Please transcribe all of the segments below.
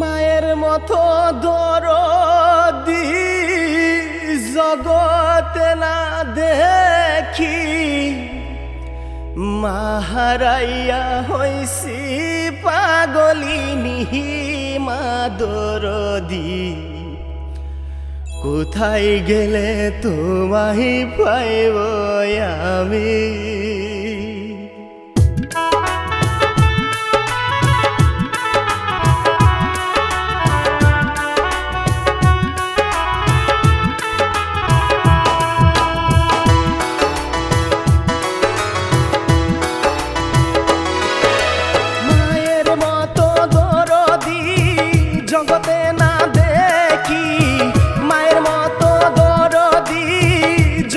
মায়ের মতো দরদি জগতে না দেখি। মাহারাইয়া হইছি পাগলিনী মা দরদি। কোথায় গেলে তোমায় পাইব আমি?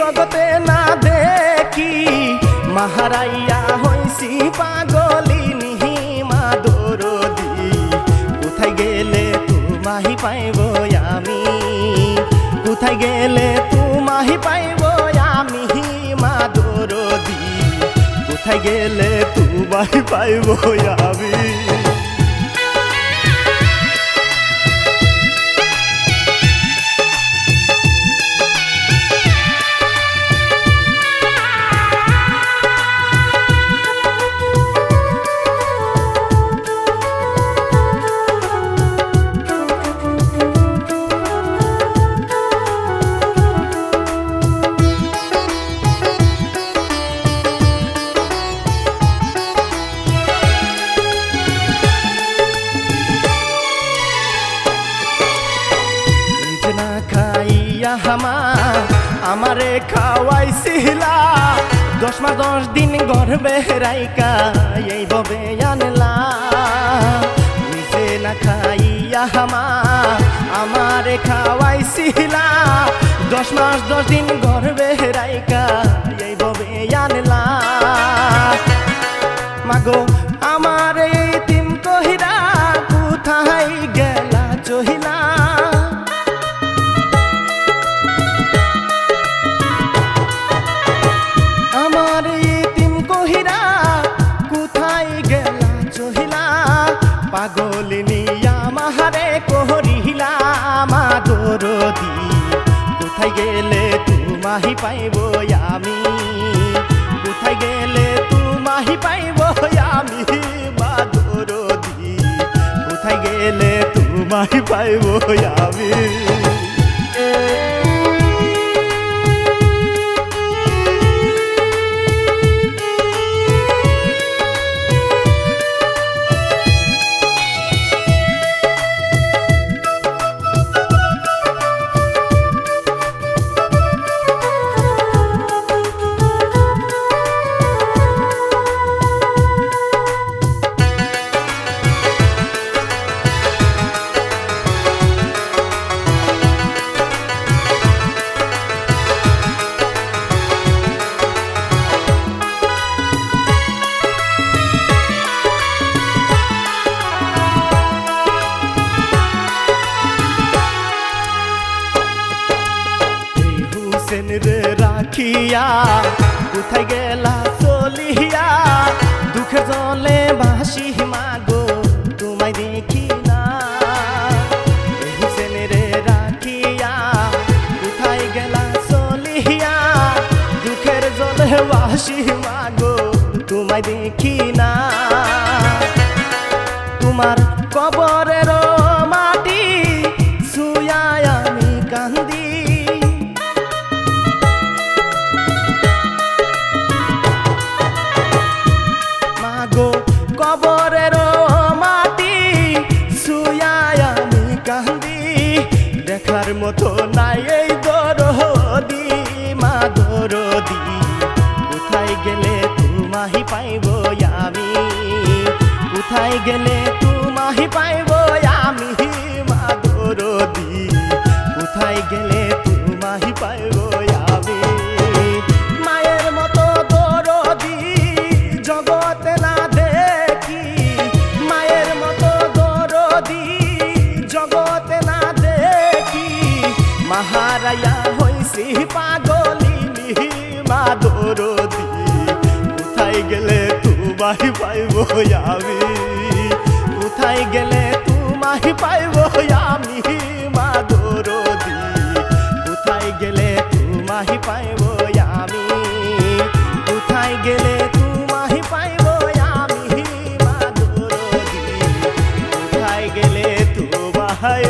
জগতে না দেখি। মাহারাইয়া হইছি পাগলিনী মা দরদি কোথায় গেলে তোমাহি পাইব আমি? কোথায় গেলে তোমাহি পাইব আমি মা দরদি কোথায় গেলে তোমায় পাইব আমি? আমারে খাওয়াইছিলা। দশ মা দশ দিন গর্বে রাইকা, এই ববে আনলা। নিজে না খাইয়া হামা আমারে খাওয়াইছিলা। দশ মাস দশ দিন গর্বে রাইকা, এই ববে আনলা। মাগো, আমার পাইব আমি? কোথায় গেলে তুমাহি পাইব আমি? দি কোথায় গেলে তুমাহি পাইব আমি? রাখিয়া কোথায় গেলা চলিয়া? দুঃখে জলে বাসি মাগো তোমায় দেখি না। গেলা দুঃখের দেখি দেখার মতো নাই এই দরদি, মা দরদি। কোথায় গেলে তোমাহি পাইব আমি? কোথায় গেলে তোমাহি পাইব আমি, মা দরদি? কোথায় গেলে দরদি, কোথায় গেলে তোমাই পাইব আমি? কোথায় গেলে তোমাই পাইব আমি, মা দরদি? কোথায় গেলে তোমাই পাইব আমি? কোথায় গেলে তোমাই পাইব আমি, মা দরদি? কোথায় গেলে তোমাই